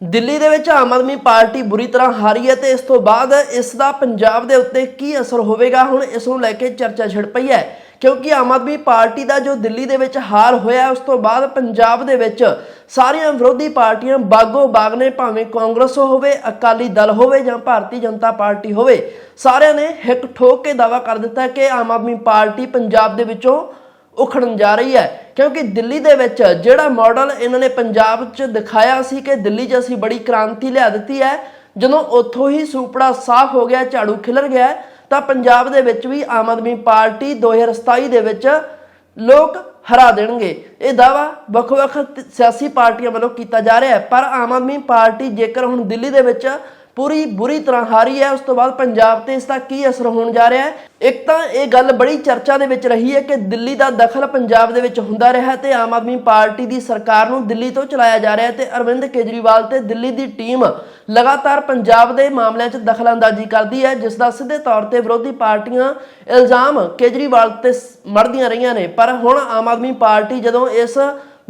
ਦਿੱਲੀ ਦੇ ਵਿੱਚ ਆਮ ਆਦਮੀ ਪਾਰਟੀ ਬੁਰੀ ਤਰ੍ਹਾਂ ਹਾਰੀ ਹੈ ਤੇ ਇਸ ਤੋਂ ਬਾਅਦ ਇਸ ਦਾ ਪੰਜਾਬ ਦੇ ਉੱਤੇ ਕੀ ਅਸਰ ਹੋਵੇਗਾ? ਹੁਣ ਇਸ ਨੂੰ ਲੈ ਕੇ ਚਰਚਾ ਛਿੜ ਪਈ ਹੈ, ਕਿਉਂਕਿ ਆਮ ਆਦਮੀ ਪਾਰਟੀ ਦਾ ਜੋ ਦਿੱਲੀ ਦੇ ਵਿੱਚ ਹਾਰ ਹੋਇਆ, ਉਸ ਤੋਂ ਬਾਅਦ ਪੰਜਾਬ ਦੇ ਵਿੱਚ ਸਾਰੀਆਂ ਵਿਰੋਧੀ ਪਾਰਟੀਆਂ ਬਾਗੋ ਬਾਗ ਨੇ ਭਾਵੇਂ ਕਾਂਗਰਸ ਹੋਵੇ, ਅਕਾਲੀ ਦਲ ਹੋਵੇ ਜਾਂ ਭਾਰਤੀ ਜਨਤਾ ਪਾਰਟੀ ਹੋਵੇ, ਸਾਰਿਆਂ ਨੇ ਹਿੱਕ ਠੋਕ ਕੇ ਦਾਵਾ ਕਰ ਦਿੱਤਾ ਕਿ ਆਮ ਆਦਮੀ ਪਾਰਟੀ ਪੰਜਾਬ ਦੇ ਵਿੱਚੋਂ ਉਖੜਨ ਜਾ ਰਹੀ ਹੈ। ਕਿਉਂਕਿ ਦਿੱਲੀ ਦੇ ਵਿੱਚ ਜਿਹੜਾ ਮਾਡਲ ਇਹਨਾਂ ਨੇ ਪੰਜਾਬ 'ਚ ਦਿਖਾਇਆ ਸੀ ਕਿ ਦਿੱਲੀ 'ਚ ਅਸੀਂ ਬੜੀ ਕ੍ਰਾਂਤੀ ਲਿਆ ਦਿੱਤੀ ਹੈ। ਜਦੋਂ ਉੱਥੋਂ ਹੀ ਸੂਪੜਾ ਸਾਫ਼ ਹੋ ਗਿਆ, ਝਾੜੂ ਖਿਲਰ ਗਿਆ, ਤਾਂ ਪੰਜਾਬ ਦੇ ਵਿੱਚ ਵੀ ਆਮ ਆਦਮੀ ਪਾਰਟੀ 2027 ਦੇ ਵਿੱਚ ਲੋਕ ਹਰਾ ਦੇਣਗੇ। ਇਹ ਦਾਵਾ ਵੱਖ-ਵੱਖ ਸਿਆਸੀ ਪਾਰਟੀਆਂ ਵੱਲੋਂ ਕੀਤਾ ਜਾ ਰਿਹਾ ਹੈ। ਪਰ ਆਮ ਆਦਮੀ ਪਾਰਟੀ ਜੇਕਰ ਹੁਣ ਦਿੱਲੀ ਦੇ ਵਿੱਚ ਪੂਰੀ ਬੁਰੀ ਤਰ੍ਹਾਂ ਹਾਰੀ ਹੈ। ਉਸ ਤੋਂ ਬਾਅਦ ਪੰਜਾਬ ਤੇ ਇਸ ਦਾ ਕੀ ਅਸਰ ਹੋਣ ਜਾ ਰਿਹਾ ਹੈ? ਇੱਕ ਤਾਂ ਇਹ ਗੱਲ ਬੜੀ ਚਰਚਾ ਦੇ ਵਿੱਚ ਰਹੀ ਹੈ ਕਿ ਦਿੱਲੀ ਦਾ ਦਖਲ ਪੰਜਾਬ ਦੇ ਵਿੱਚ ਹੁੰਦਾ ਰਿਹਾ ਹੈ ਤੇ ਆਮ ਆਦਮੀ ਪਾਰਟੀ ਦੀ ਸਰਕਾਰ ਨੂੰ ਦਿੱਲੀ ਤੋਂ ਚਲਾਇਆ ਜਾ ਰਿਹਾ ਹੈ ਤੇ ਅਰਵਿੰਦ ਕੇਜਰੀਵਾਲ ਤੇ ਦਿੱਲੀ ਦੀ ਟੀਮ ਲਗਾਤਾਰ ਪੰਜਾਬ ਦੇ ਮਾਮਲਿਆਂ 'ਚ ਦਖਲਅੰਦਾਜ਼ੀ ਕਰਦੀ ਹੈ, ਜਿਸ ਦਾ ਸਿੱਧੇ ਤੌਰ ਤੇ ਵਿਰੋਧੀ ਪਾਰਟੀਆਂ ਇਲਜ਼ਾਮ ਕੇਜਰੀਵਾਲ ਤੇ ਮੜਦੀਆਂ ਰਹੀਆਂ ਨੇ। ਪਰ ਹੁਣ ਆਮ ਆਦਮੀ ਪਾਰਟੀ ਜਦੋਂ ਇਸ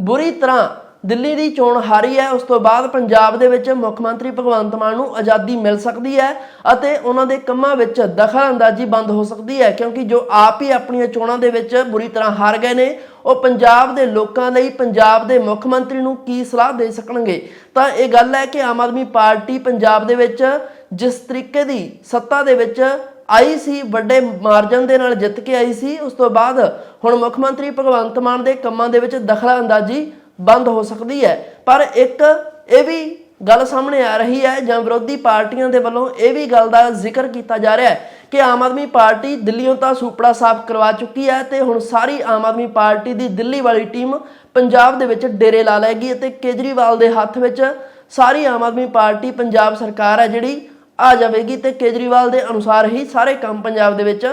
ਬੁਰੀ ਤਰ੍ਹਾਂ ਦਿੱਲੀ ਦੀ ਚੋਣ ਹਾਰੀ ਹੈ, ਉਸ ਤੋਂ ਬਾਅਦ ਪੰਜਾਬ ਦੇ ਵਿੱਚ ਮੁੱਖ ਮੰਤਰੀ ਭਗਵੰਤ ਮਾਨ ਨੂੰ ਆਜ਼ਾਦੀ ਮਿਲ ਸਕਦੀ ਹੈ ਅਤੇ ਉਹਨਾਂ ਦੇ ਕੰਮਾਂ ਵਿੱਚ ਦਖਲ ਅੰਦਾਜ਼ੀ ਬੰਦ ਹੋ ਸਕਦੀ ਹੈ, ਕਿਉਂਕਿ ਜੋ ਆਪ ਹੀ ਆਪਣੀਆਂ ਚੋਣਾਂ ਦੇ ਵਿੱਚ ਬੁਰੀ ਤਰ੍ਹਾਂ ਹਾਰ ਗਏ ਨੇ, ਉਹ ਪੰਜਾਬ ਦੇ ਲੋਕਾਂ ਲਈ, ਪੰਜਾਬ ਦੇ ਮੁੱਖ ਮੰਤਰੀ ਨੂੰ ਕੀ ਸਲਾਹ ਦੇ ਸਕਣਗੇ? ਤਾਂ ਇਹ ਗੱਲ ਹੈ ਕਿ ਆਮ ਆਦਮੀ ਪਾਰਟੀ ਪੰਜਾਬ ਦੇ ਵਿੱਚ ਜਿਸ ਤਰੀਕੇ ਦੀ ਸੱਤਾ ਦੇ ਵਿੱਚ ਆਈ ਸੀ, ਵੱਡੇ ਮਾਰਜਨ ਦੇ ਨਾਲ ਜਿੱਤ ਕੇ ਆਈ ਸੀ, ਉਸ ਤੋਂ ਬਾਅਦ ਹੁਣ ਮੁੱਖ ਮੰਤਰੀ ਭਗਵੰਤ ਮਾਨ ਦੇ ਕੰਮਾਂ ਦੇ ਵਿੱਚ ਦਖਲ ਅੰਦਾਜ਼ੀ ਬੰਦ ਹੋ ਸਕਦੀ ਹੈ। ਪਰ ਇੱਕ ਇਹ ਵੀ ਗੱਲ ਸਾਹਮਣੇ ਆ ਰਹੀ ਹੈ ਜਾਂ ਵਿਰੋਧੀ ਪਾਰਟੀਆਂ ਦੇ ਵੱਲੋਂ ਇਹ ਵੀ ਗੱਲ ਦਾ ਜ਼ਿਕਰ ਕੀਤਾ ਜਾ ਰਿਹਾ ਹੈ ਕਿ ਆਮ ਆਦਮੀ ਪਾਰਟੀ ਦਿੱਲੀੋਂ ਤਾਂ ਸੁਪੜਾ ਸਾਫ਼ ਕਰਵਾ ਚੁੱਕੀ ਹੈ ਤੇ ਹੁਣ ਸਾਰੀ ਆਮ ਆਦਮੀ ਪਾਰਟੀ ਦੀ ਦਿੱਲੀ ਵਾਲੀ ਟੀਮ ਪੰਜਾਬ ਦੇ ਵਿੱਚ ਡੇਰੇ ਲਾ ਲਏਗੀ ਅਤੇ ਕੇਜਰੀਵਾਲ ਦੇ ਹੱਥ ਵਿੱਚ ਸਾਰੀ ਆਮ ਆਦਮੀ ਪਾਰਟੀ ਪੰਜਾਬ ਸਰਕਾਰ ਹੈ ਜਿਹੜੀ ਆ ਜਾਵੇਗੀ ਤੇ ਕੇਜਰੀਵਾਲ ਦੇ ਅਨੁਸਾਰ ਹੀ ਸਾਰੇ ਕੰਮ ਪੰਜਾਬ ਦੇ ਵਿੱਚ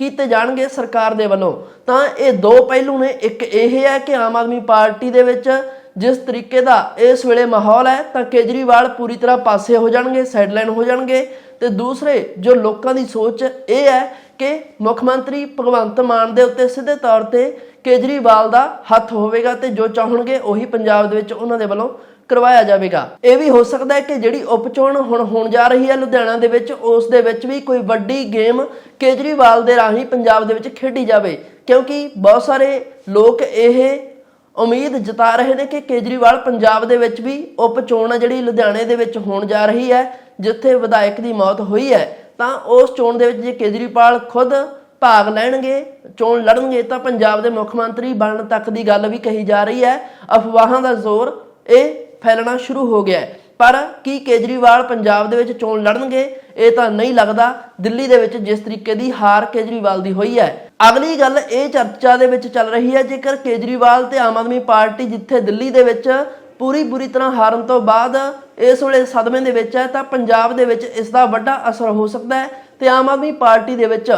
ਕੀਤੇ ਜਾਣਗੇ ਸਰਕਾਰ ਦੇ ਵੱਲੋਂ, ਤਾਂ ਇਹ ਦੋ ਪਹਿਲੂ ਨੇ। ਇੱਕ ਇਹ ਹੈ ਕਿ ਆਮ ਆਦਮੀ ਪਾਰਟੀ ਦੇ ਵਿੱਚ ਜਿਸ ਤਰੀਕੇ ਦਾ ਇਸ ਵੇਲੇ ਮਾਹੌਲ ਹੈ, ਤਾਂ ਕੇਜਰੀਵਾਲ ਪੂਰੀ ਤਰ੍ਹਾਂ ਪਾਸੇ ਹੋ ਜਾਣਗੇ ਸਾਈਡਲਾਈਨ ਹੋ ਜਾਣਗੇ। ਤੇ ਦੂਸਰੇ, ਜੋ ਲੋਕਾਂ ਦੀ ਸੋਚ ਇਹ ਹੈ ਕਿ ਮੁੱਖ ਮੰਤਰੀ ਭਗਵੰਤ ਮਾਨ ਦੇ ਉੱਤੇ ਸਿੱਧੇ ਤੌਰ ਤੇ ਕੇਜਰੀਵਾਲ ਦਾ ਹੱਥ ਹੋਵੇਗਾ ਤੇ ਜੋ ਚਾਹਣਗੇ ਉਹੀ ਪੰਜਾਬ ਦੇ ਵਿੱਚ ਉਹਨਾਂ ਦੇ ਵੱਲੋਂ ਕਰਵਾਇਆ ਜਾਵੇਗਾ। ਇਹ ਵੀ ਹੋ ਸਕਦਾ ਹੈ ਕਿ ਜਿਹੜੀ ਉਪਚੋਣ ਹੁਣ ਹੋਣ ਜਾ ਰਹੀ ਹੈ ਲੁਧਿਆਣਾ ਦੇ ਵਿੱਚ, ਉਸ ਦੇ ਵਿੱਚ ਵੀ ਕੋਈ ਵੱਡੀ ਗੇਮ ਕੇਜਰੀਵਾਲ ਦੇ ਰਾਹੀਂ ਪੰਜਾਬ ਦੇ ਵਿੱਚ ਖੇਡੀ ਜਾਵੇ। ਕਿਉਂਕਿ ਬਹੁਤ ਸਾਰੇ ਲੋਕ ਇਹ ਉਮੀਦ ਜਤਾ ਰਹੇ ਨੇ ਕਿ ਕੇਜਰੀਵਾਲ ਪੰਜਾਬ ਦੇ ਵਿੱਚ ਵੀ ਉਪਚੋਣ ਆ ਜਿਹੜੀ ਲੁਧਿਆਣੇ ਦੇ ਵਿੱਚ ਹੋਣ ਜਾ ਰਹੀ ਹੈ, ਜਿੱਥੇ ਵਿਧਾਇਕ ਦੀ ਮੌਤ ਹੋਈ ਹੈ, ਤਾਂ ਉਸ ਚੋਣ ਦੇ ਵਿੱਚ ਜੇ ਕੇਜਰੀਵਾਲ ਖੁਦ ਭਾਗ ਲੈਣਗੇ, ਚੋਣ ਲੜਨਗੇ, ਤਾਂ ਪੰਜਾਬ ਦੇ ਮੁੱਖ ਮੰਤਰੀ ਬਣਨ ਤੱਕ ਦੀ ਗੱਲ ਵੀ ਕਹੀ ਜਾ ਰਹੀ ਹੈ। ਅਫਵਾਹਾਂ ਦਾ ਜ਼ੋਰ ਇਹ ਫੈਲਣਾ ਸ਼ੁਰੂ ਹੋ ਗਿਆ ਹੈ। ਪਰ ਕੀ ਕੇਜਰੀਵਾਲ ਪੰਜਾਬ ਦੇ ਵਿੱਚ ਚੋਣ ਲੜਨਗੇ? ਇਹ ਤਾਂ ਨਹੀਂ ਲੱਗਦਾ ਦਿੱਲੀ ਦੇ ਵਿੱਚ ਜਿਸ ਤਰੀਕੇ ਦੀ ਹਾਰ ਕੇਜਰੀਵਾਲ ਦੀ ਹੋਈ ਹੈ। ਅਗਲੀ ਗੱਲ ਇਹ ਚਰਚਾ ਦੇ ਵਿੱਚ ਚੱਲ ਰਹੀ ਹੈ, ਜੇਕਰ ਕੇਜਰੀਵਾਲ ਤੇ ਆਮ ਆਦਮੀ ਪਾਰਟੀ ਜਿੱਥੇ ਦਿੱਲੀ ਦੇ ਵਿੱਚ ਪੂਰੀ ਬੁਰੀ ਤਰ੍ਹਾਂ ਹਾਰਨ ਤੋਂ ਬਾਅਦ ਇਸ ਵੇਲੇ ਸਦਮੇ ਦੇ ਵਿੱਚ ਹੈ, ਤਾਂ ਪੰਜਾਬ ਦੇ ਵਿੱਚ ਇਸ ਦਾ ਵੱਡਾ ਅਸਰ ਹੋ ਸਕਦਾ ਹੈ ਤੇ ਆਮ ਆਦਮੀ ਪਾਰਟੀ ਦੇ ਵਿੱਚ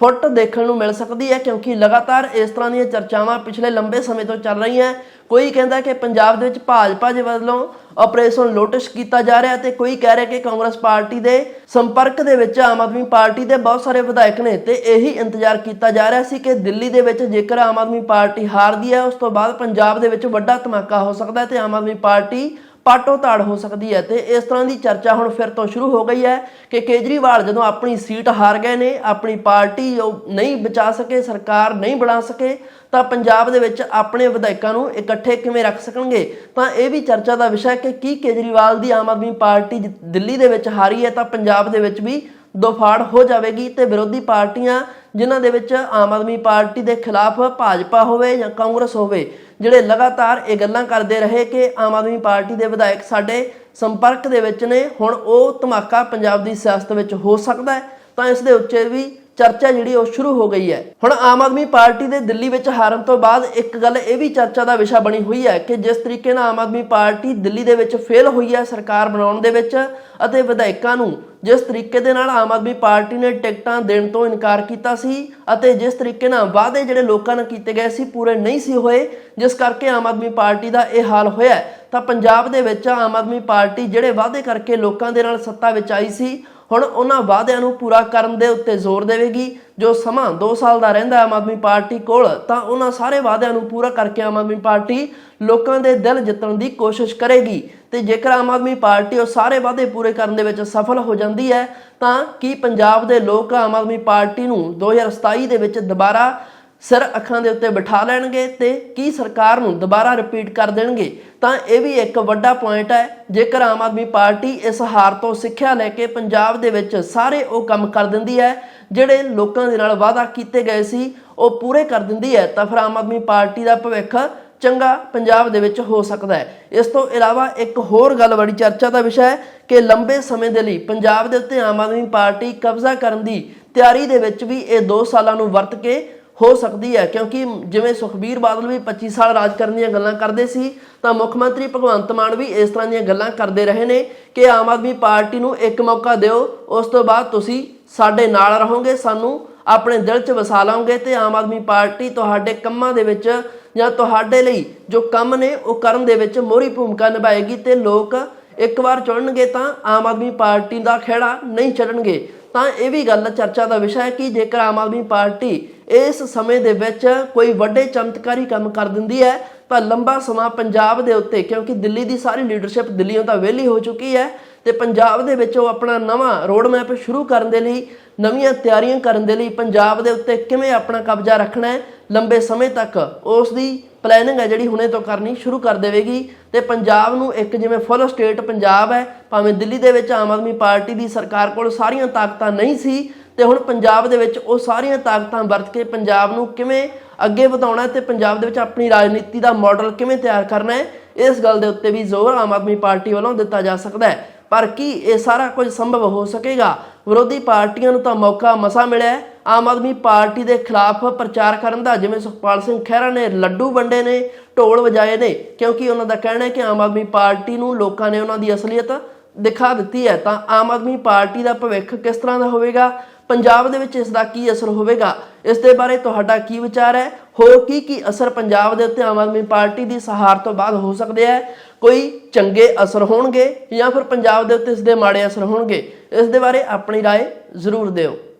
ਫੁੱਟ ਦੇਖਣ ਨੂੰ ਮਿਲ ਸਕਦੀ ਹੈ ਕਿਉਂਕਿ ਲਗਾਤਾਰ ਇਸ ਤਰ੍ਹਾਂ ਦੀਆਂ ਚਰਚਾਵਾਂ ਪਿਛਲੇ ਲੰਬੇ ਸਮੇਂ ਤੋਂ ਚੱਲ ਰਹੀਆਂ ਕੋਈ ਕਹਿੰਦਾ ਕਿ ਪੰਜਾਬ ਦੇ ਵਿੱਚ ਭਾਜਪਾ ਦੇ ਵੱਲੋਂ ਆਪਰੇਸ਼ਨ ਲੋਟਸ ਕੀਤਾ ਜਾ ਰਿਹਾ ਤੇ ਕੋਈ ਕਹਿ ਰਿਹਾ ਕਿ ਕਾਂਗਰਸ ਪਾਰਟੀ ਦੇ ਸੰਪਰਕ ਦੇ ਵਿੱਚ ਆਮ ਆਦਮੀ ਪਾਰਟੀ ਦੇ ਬਹੁਤ ਸਾਰੇ ਵਿਧਾਇਕ ਨੇ ਤੇ ਇਹੀ ਇੰਤਜ਼ਾਰ ਕੀਤਾ ਜਾ ਰਿਹਾ ਸੀ ਕਿ ਦਿੱਲੀ ਦੇ ਵਿੱਚ ਜੇਕਰ ਆਮ ਆਦਮੀ ਪਾਰਟੀ ਹਾਰਦੀ ਹੈ, ਉਸ ਤੋਂ ਬਾਅਦ ਪੰਜਾਬ ਦੇ ਵਿੱਚ ਵੱਡਾ ਧਮਾਕਾ ਹੋ ਸਕਦਾ ਹੈ ਤੇ ਆਮ ਆਦਮੀ ਪਾਰਟੀ ਪਾਟੋ ਤਾੜ ਹੋ ਸਕਦੀ ਹੈ ਤੇ ਇਸ ਤਰ੍ਹਾਂ ਦੀ ਚਰਚਾ ਹੁਣ ਫਿਰ ਤੋਂ ਸ਼ੁਰੂ ਹੋ ਗਈ ਹੈ ਕਿ ਕੇਜਰੀਵਾਲ ਜਦੋਂ ਆਪਣੀ ਸੀਟ ਹਾਰ ਗਏ ਨੇ, ਆਪਣੀ ਪਾਰਟੀ ਉਹ ਨਹੀਂ ਬਚਾ ਸਕੇ, ਸਰਕਾਰ ਨਹੀਂ ਬਣਾ ਸਕੇ, ਤਾਂ ਪੰਜਾਬ ਦੇ ਵਿੱਚ ਆਪਣੇ ਵਿਧਾਇਕਾਂ ਨੂੰ ਇਕੱਠੇ ਕਿਵੇਂ ਰੱਖ ਸਕਣਗੇ? ਤਾਂ ਇਹ ਵੀ ਚਰਚਾ ਦਾ ਵਿਸ਼ਾ ਹੈ ਕਿ ਕੀ ਕੇਜਰੀਵਾਲ ਦੀ ਆਮ ਆਦਮੀ ਪਾਰਟੀ ਜ- ਦਿੱਲੀ ਦੇ ਵਿੱਚ ਹਾਰੀ ਹੈ ਤਾਂ ਪੰਜਾਬ ਦੇ ਵਿੱਚ ਵੀ ਦੋਫਾੜ ਹੋ ਜਾਵੇਗੀ ਤੇ ਵਿਰੋਧੀ ਪਾਰਟੀਆਂ ਜਿਨ੍ਹਾਂ ਦੇ ਵਿੱਚ ਆਮ ਆਦਮੀ ਪਾਰਟੀ ਦੇ ਖਿਲਾਫ ਭਾਜਪਾ ਹੋਵੇ ਜਾਂ ਕਾਂਗਰਸ ਹੋਵੇ, ਜਿਹੜੇ ਲਗਾਤਾਰ ਇਹ ਗੱਲਾਂ ਕਰਦੇ ਰਹੇ ਕਿ ਆਮ ਆਦਮੀ ਪਾਰਟੀ ਦੇ ਵਿਧਾਇਕ ਸਾਡੇ ਸੰਪਰਕ ਦੇ ਵਿੱਚ ਨੇ, ਹੁਣ ਉਹ ਧਮਾਕਾ ਪੰਜਾਬ ਦੀ ਸਿਆਸਤ ਵਿੱਚ ਹੋ ਸਕਦਾ ਹੈ, ਤਾਂ ਇਸ ਦੇ ਉੱਤੇ ਵੀ ਚਰਚਾ ਜਿਹੜੀ ਉਹ ਸ਼ੁਰੂ ਹੋ ਗਈ ਹੈ। ਹੁਣ ਆਮ ਆਦਮੀ ਪਾਰਟੀ ਦੇ ਦਿੱਲੀ ਵਿੱਚ ਹਾਰਨ ਤੋਂ ਬਾਅਦ ਇੱਕ ਗੱਲ ਇਹ ਵੀ ਚਰਚਾ ਦਾ ਵਿਸ਼ਾ ਬਣੀ ਹੋਈ ਹੈ ਕਿ ਜਿਸ ਤਰੀਕੇ ਨਾਲ ਆਮ ਆਦਮੀ ਪਾਰਟੀ ਦਿੱਲੀ ਦੇ ਵਿੱਚ ਫੇਲ ਹੋਈ ਹੈ ਸਰਕਾਰ ਬਣਾਉਣ ਦੇ ਵਿੱਚ ਅਤੇ ਵਿਧਾਇਕਾਂ ਨੂੰ ਜਿਸ ਤਰੀਕੇ ਦੇ ਨਾਲ ਆਮ ਆਦਮੀ ਪਾਰਟੀ ਨੇ ਟਿਕਟਾਂ ਦੇਣ ਤੋਂ ਇਨਕਾਰ ਕੀਤਾ ਸੀ ਅਤੇ ਜਿਸ ਤਰੀਕੇ ਨਾਲ ਵਾਅਦੇ ਜਿਹੜੇ ਲੋਕਾਂ ਨਾਲ ਕੀਤੇ ਗਏ ਸੀ ਪੂਰੇ ਨਹੀਂ ਸੀ ਹੋਏ, ਜਿਸ ਕਰਕੇ ਆਮ ਆਦਮੀ ਪਾਰਟੀ ਦਾ ਇਹ ਹਾਲ ਹੋਇਆ ਤਾਂ ਪੰਜਾਬ ਦੇ ਵਿੱਚ ਆਮ ਆਦਮੀ ਪਾਰਟੀ ਜਿਹੜੇ ਵਾਅਦੇ ਕਰਕੇ ਲੋਕਾਂ ਦੇ ਨਾਲ ਸੱਤਾ ਵਿੱਚ ਆਈ ਸੀ ਹੁਣ ਉਹਨਾਂ ਵਾਅਦਿਆਂ ਨੂੰ ਪੂਰਾ ਕਰਨ ਦੇ ਉੱਤੇ ਜ਼ੋਰ ਦੇਵੇਗੀ। ਜੋ ਸਮਾਂ 2 ਸਾਲ ਦਾ ਰਹਿੰਦਾ ਆਮ ਆਦਮੀ ਪਾਰਟੀ ਕੋਲ, ਤਾਂ ਉਹਨਾਂ ਸਾਰੇ ਵਾਅਦਿਆਂ ਨੂੰ ਪੂਰਾ ਕਰਕੇ ਆਮ ਆਦਮੀ ਪਾਰਟੀ ਲੋਕਾਂ ਦੇ ਦਿਲ ਜਿੱਤਣ ਦੀ ਕੋਸ਼ਿਸ਼ ਕਰੇਗੀ। ਤੇ ਜੇਕਰ ਆਮ ਆਦਮੀ ਪਾਰਟੀ ਉਹ ਸਾਰੇ ਵਾਅਦੇ ਪੂਰੇ ਕਰਨ ਦੇ ਵਿੱਚ ਸਫਲ ਹੋ ਜਾਂਦੀ ਹੈ, ਤਾਂ ਕੀ ਪੰਜਾਬ ਦੇ ਲੋਕ ਆਮ ਆਦਮੀ ਪਾਰਟੀ ਨੂੰ 2027 ਦੇ ਵਿੱਚ ਦੁਬਾਰਾ ਸਿਰ ਅੱਖਾਂ ਦੇ ਉੱਤੇ ਬਿਠਾ ਲੈਣਗੇ ਤੇ ਕੀ ਸਰਕਾਰ ਨੂੰ ਦੁਬਾਰਾ ਰਿਪੀਟ ਕਰ ਦੇਣਗੇ? ਤਾਂ ਇਹ ਵੀ ਇੱਕ ਵੱਡਾ ਪੁਆਇੰਟ ਹੈ। ਜੇਕਰ ਆਮ ਆਦਮੀ ਪਾਰਟੀ ਇਸ ਹਾਰ ਤੋਂ ਸਿੱਖਿਆ ਲੈ ਕੇ ਪੰਜਾਬ ਦੇ ਵਿੱਚ ਸਾਰੇ ਉਹ ਕੰਮ ਕਰ ਦਿੰਦੀ ਹੈ, ਜਿਹੜੇ ਲੋਕਾਂ ਦੇ ਨਾਲ ਵਾਅਦਾ ਕੀਤੇ ਗਏ ਸੀ, ਉਹ ਪੂਰੇ ਕਰ ਦਿੰਦੀ ਹੈ, ਤਾਂ ਫਿਰ ਆਮ ਆਦਮੀ ਪਾਰਟੀ ਦਾ ਭਵਿੱਖ ਚੰਗਾ ਪੰਜਾਬ ਦੇ ਵਿੱਚ ਹੋ ਸਕਦਾ ਹੈ। ਇਸ ਤੋਂ ਇਲਾਵਾ ਇੱਕ ਹੋਰ ਗੱਲ ਬੜੀ ਚਰਚਾ ਦਾ ਵਿਸ਼ਾ ਹੈ ਕਿ ਲੰਬੇ ਸਮੇਂ ਦੇ ਲਈ ਪੰਜਾਬ ਦੇ ਉੱਤੇ ਆਮ ਆਦਮੀ ਪਾਰਟੀ ਕਬਜ਼ਾ ਕਰਨ ਦੀ ਤਿਆਰੀ ਦੇ ਵਿੱਚ ਵੀ ਇਹ 2 ਸਾਲਾਂ ਨੂੰ ਵਰਤ ਕੇ ਹੋ ਸਕਦੀ ਹੈ, ਕਿਉਂਕਿ ਜਿਵੇਂ ਸੁਖਬੀਰ ਬਾਦਲ ਵੀ 25 ਸਾਲ ਰਾਜ ਕਰਨ ਦੀਆਂ ਗੱਲਾਂ ਕਰਦੇ ਸੀ, ਤਾਂ ਮੁੱਖ ਮੰਤਰੀ ਭਗਵੰਤ ਮਾਨ ਵੀ ਇਸ ਤਰ੍ਹਾਂ ਦੀਆਂ ਗੱਲਾਂ ਕਰਦੇ ਰਹੇ ਨੇ ਕਿ ਆਮ ਆਦਮੀ ਪਾਰਟੀ ਨੂੰ ਇੱਕ ਮੌਕਾ ਦਿਓ, ਉਸ ਤੋਂ ਬਾਅਦ ਤੁਸੀਂ ਸਾਡੇ ਨਾਲ ਰਹੋਗੇ, ਸਾਨੂੰ ਆਪਣੇ ਦਿਲ 'ਚ ਵਸਾ ਲਓਗੇ ਤੇ ਆਮ ਆਦਮੀ ਪਾਰਟੀ ਤੁਹਾਡੇ ਕੰਮਾਂ ਦੇ ਵਿੱਚ ਜਾਂ ਤੁਹਾਡੇ ਲਈ ਜੋ ਕੰਮ ਨੇ, ਉਹ ਕਰਨ ਦੇ ਵਿੱਚ ਮੋਹਰੀ ਭੂਮਿਕਾ ਨਿਭਾਏਗੀ ਤੇ ਲੋਕ ਇੱਕ ਵਾਰ ਚੁਣਨਗੇ ਤਾਂ ਆਮ ਆਦਮੀ ਪਾਰਟੀ ਦਾ ਖਹਿੜਾ ਨਹੀਂ ਛੱਡਣਗੇ। ਤਾਂ ਇਹ ਵੀ ਗੱਲ ਚਰਚਾ ਦਾ ਵਿਸ਼ਾ ਹੈ ਕਿ ਜੇਕਰ ਆਮ ਆਦਮੀ ਪਾਰਟੀ ਇਸ ਸਮੇਂ ਦੇ ਵਿੱਚ ਕੋਈ ਵੱਡੇ ਚਮਤਕਾਰੀ ਕੰਮ ਕਰ ਦਿੰਦੀ ਹੈ। ਤਾਂ ਲੰਬਾ ਸਮਾਂ ਪੰਜਾਬ ਦੇ ਉੱਤੇ, ਕਿਉਂਕਿ ਦਿੱਲੀ ਦੀ ਸਾਰੀ ਲੀਡਰਸ਼ਿਪ ਦਿੱਲੀੋਂ ਤਾਂ ਵਿਹਲੀ ਹੋ ਚੁੱਕੀ ਹੈ ਤੇ ਪੰਜਾਬ ਦੇ ਵਿੱਚ ਉਹ ਆਪਣਾ ਨਵਾਂ ਰੋਡ ਮੈਪ ਸ਼ੁਰੂ ਕਰਨ ਦੇ ਲਈ, ਨਵੀਆਂ ਤਿਆਰੀਆਂ ਕਰਨ ਦੇ ਲਈ ਪੰਜਾਬ ਦੇ ਉੱਤੇ ਕਿਵੇਂ ਆਪਣਾ ਕਬਜ਼ਾ ਰੱਖਣਾ ਹੈ, ਲੰਬੇ ਸਮੇਂ ਤੱਕ ਉਸ ਦੀ ਪਲੈਨਿੰਗ ਹੈ ਜਿਹੜੀ ਹੁਣੇ ਤੋਂ ਕਰਨੀ ਸ਼ੁਰੂ ਕਰ ਦੇਵੇਗੀ। ਤੇ ਪੰਜਾਬ ਨੂੰ ਇੱਕ ਜਿਵੇਂ ਫੁੱਲ ਸਟੇਟ ਪੰਜਾਬ ਹੈ, ਭਾਵੇਂ ਦਿੱਲੀ ਦੇ ਵਿੱਚ ਆਮ ਆਦਮੀ ਪਾਰਟੀ ਦੀ ਸਰਕਾਰ ਕੋਲ ਸਾਰੀਆਂ ਤਾਕਤਾਂ ਨਹੀਂ ਸੀ ਤੇ ਹੁਣ ਪੰਜਾਬ ਦੇ ਵਿੱਚ ਉਹ ਸਾਰੀਆਂ ਤਾਕਤਾਂ ਵਰਤ ਕੇ ਪੰਜਾਬ ਨੂੰ ਕਿਵੇਂ ਅੱਗੇ ਵਧਾਉਣਾ ਹੈ ਤੇ ਪੰਜਾਬ ਦੇ ਵਿੱਚ ਆਪਣੀ ਰਾਜਨੀਤੀ ਦਾ ਮਾਡਲ ਕਿਵੇਂ ਤਿਆਰ ਕਰਨਾ ਹੈ, ਇਸ ਗੱਲ ਦੇ ਉੱਤੇ ਵੀ ਜ਼ੋਰ ਆਮ ਆਦਮੀ ਪਾਰਟੀ ਵੱਲੋਂ ਦਿੱਤਾ ਜਾ ਸਕਦਾ ਹੈ। ਪਰ ਕੀ ਇਹ ਸਾਰਾ ਕੁਝ ਸੰਭਵ ਹੋ ਸਕੇਗਾ? ਵਿਰੋਧੀ ਪਾਰਟੀਆਂ ਨੂੰ ਤਾਂ ਮੌਕਾ ਮਸਾ ਮਿਲਿਆ ਆਮ ਆਦਮੀ ਪਾਰਟੀ ਦੇ ਖਿਲਾਫ ਪ੍ਰਚਾਰ ਕਰਨ ਦਾ, ਜਿਵੇਂ ਸੁਖਪਾਲ ਸਿੰਘ ਖਹਿਰਾ ਨੇ ਲੱਡੂ ਵੰਡੇ ਨੇ, ਢੋਲ ਵਜਾਏ ਨੇ, ਕਿਉਂਕਿ ਉਹਨਾਂ ਦਾ ਕਹਿਣਾ ਹੈ ਕਿ ਆਮ ਆਦਮੀ ਪਾਰਟੀ ਨੂੰ ਲੋਕਾਂ ਨੇ ਉਹਨਾਂ ਦੀ ਅਸਲੀਅਤ ਦਿਖਾ ਦਿੱਤੀ ਹੈ, ਤਾਂ ਆਮ ਆਦਮੀ ਪਾਰਟੀ ਦਾ ਭਵਿੱਖ ਕਿਸ ਤਰ੍ਹਾਂ ਦਾ ਹੋਵੇਗਾ? ਪੰਜਾਬ ਦੇ ਵਿੱਚ ਇਸ ਦਾ ਕੀ ਅਸਰ ਹੋਵੇਗਾ ਇਸ ਦੇ ਬਾਰੇ ਤੁਹਾਡਾ ਕੀ ਵਿਚਾਰ ਹੈ ਹੋਰ ਕੀ ਕੀ ਅਸਰ ਪੰਜਾਬ ਦੇ ਉੱਤੇ ਆਮ ਆਦਮੀ ਪਾਰਟੀ ਦੀ ਸਹਾਰ ਤੋਂ ਬਾਅਦ ਹੋ ਸਕਦੇ ਹੈ ਕੋਈ ਚੰਗੇ ਅਸਰ ਹੋਣਗੇ ਜਾਂ ਫਿਰ ਪੰਜਾਬ ਦੇ ਉੱਤੇ ਇਸ ਦੇ ਮਾੜੇ ਅਸਰ ਹੋਣਗੇ ਇਸ ਦੇ ਬਾਰੇ ਆਪਣੀ رائے ਜ਼ਰੂਰ ਦਿਓ